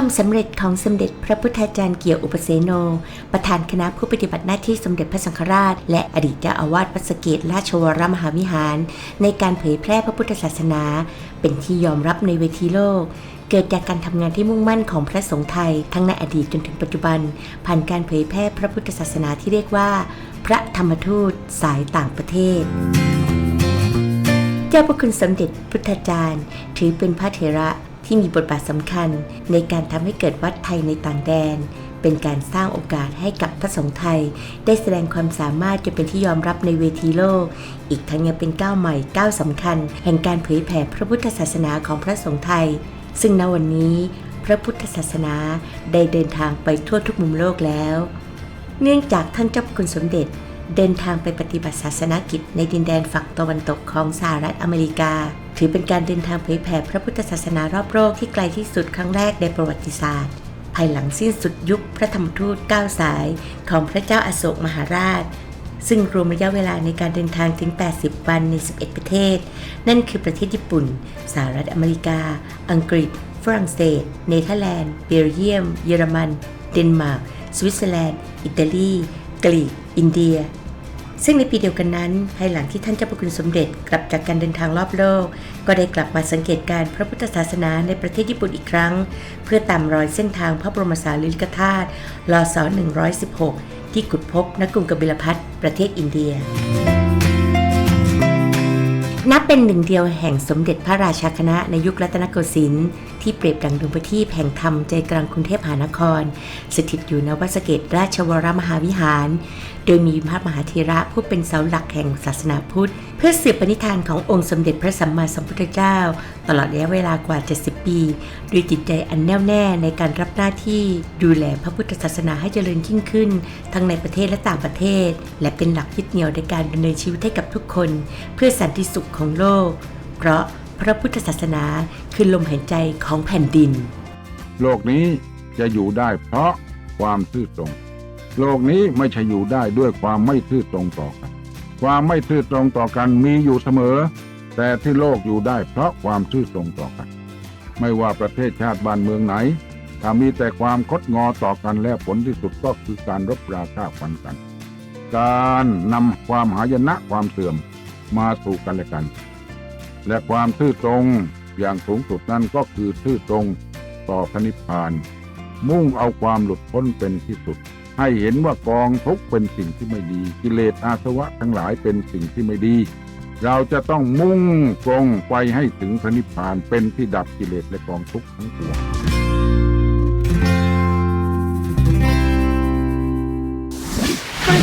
ความสำเร็จของสมเด็จพระพุทธาจารย์เกี่ยวอุปเสโน ประธานคณะผู้ปฏิบัติหน้าที่สมเด็จพระสังฆราช และอดีตเจ้าอาวาสวัดสเกตราชวรมหาวิหาร ในการเผยแพร่พระพุทธศาสนา เป็นที่ยอมรับในเวทีโลกเกิดจากการทำงานที่มุ่งมั่นของพระสงฆ์ไทย ทั้งในอดีตจนถึงปัจจุบัน ผ่านการเผยแพร่พระพุทธศาสนาที่เรียกว่า พระธรรมทูตสายต่างประเทศ เจ้าพระคุณสมเด็จพุทธาจารย์ ถือเป็นพระเถระ ที่มีบทบาทสำคัญในการทำให้เกิดวัดไทยในต่างแดน เป็นการสร้างโอกาสให้กับพระสงฆ์ไทย ได้แสดงความสามารถจนเป็นที่ยอมรับในเวทีโลก อีกทั้งยังเป็นก้าวใหม่ก้าวสำคัญ แห่งการเผยแผ่พระพุทธศาสนาของพระสงฆ์ไทย ซึ่งณวันนี้ พระพุทธศาสนาได้เดินทางไปทั่วทุกมุมโลกแล้ว เนื่องจากท่านเจ้าพระคุณสมเด็จเดินทางไปปฏิบัติศาสนกิจในดินแดนฝั่งตะวันตกของสหรัฐอเมริกา ถือเป็นการเดินทางเผยแผ่พระพุทธศาสนารอบโลกที่ไกลที่สุดครั้งแรกในประวัติศาสตร์ ภายหลังสิ้นสุดยุคพระธรรมทูต9สายของพระเจ้าอาโศกมหาราช ซึ่งรวมระยะเวลาในการเดินทางถึง 80 วันใน 11 ประเทศ นั่นคือประเทศญี่ปุ่น สหรัฐอเมริกา อังกฤษ ฝรั่งเศส เนเธอร์แลนด์ เบลเยียม เยอรมัน เดนมาร์ก สวิตเซอร์แลนด์ อิตาลี กรีก อินเดีย ซึ่งในปีเดียวกันนั้น ภายหลังที่ท่านเจ้าพระคุณสมเด็จกลับจากการเดินทางรอบโลก ก็ได้กลับมาสังเกตการ์พระพุทธศาสนาในประเทศญี่ปุ่นอีกครั้ง เพื่อตามรอยเส้นทางพระบรมสารีริกธาตุลศ116 ที่ขุดพบณกรุงกบิลพัทประเทศอินเดียนับเป็นหนึ่งเดียวแห่งสมเด็จพระราชาคณะในยุครัตนโกสินทร์ที่เปรียบดังดวงประทีปแห่งธรรมใจกลางกรุงเทพมหานคร สถิตอยู่ณวัดสเกตราชวรมหาวิหาร โดยมีพระมหาเทระผู้เป็นเสาหลักแห่งศาสนาพุทธ เพื่อสืบปณิธานขององค์สมเด็จพระสัมมาสัมพุทธเจ้า ตลอดระยะเวลากว่า 70 ปี ด้วยจิตใจอันแน่วแน่ในการรับหน้าที่ดูแลพระพุทธศาสนาให้เจริญยิ่งขึ้น ทั้งในประเทศและต่างประเทศ และเป็นหลักยึดเหนี่ยวในการดำเนินชีวิตให้กับทุกคน เพื่อสันติสุขของโลก เพราะ พระพุทธศาสนาคือลมหายใจของแผ่นดิน โลกนี้จะอยู่ได้เพราะความซื่อตรง โลกนี้ไม่ใช่อยู่ได้ด้วยความไม่ซื่อตรงต่อกัน ความไม่ซื่อตรงต่อกันมีอยู่เสมอ แต่ที่โลกอยู่ได้เพราะความซื่อตรงต่อกัน ไม่ว่าประเทศชาติบ้านเมืองไหน ถ้ามีแต่ความคดงอต่อกันแล้วผลที่สุดก็คือการรบราฆ่าฟันกัน การนำความหายนะความเสื่อมมาสู่กันและกัน และความซื่อตรงอย่างสูงสุดนั้นก็คือซื่อตรงต่อพระนิพพาน มุ่งเอาความหลุดพ้นเป็นที่สุด ให้เห็นว่ากองทุกเป็นสิ่งที่ไม่ดี กิเลสอาสวะทั้งหลายเป็นสิ่งที่ไม่ดี เราจะต้องมุ่งตรงไปให้ถึงพระนิพพานเป็นที่ดับกิเลสและกองทุกข์ทั้งปวง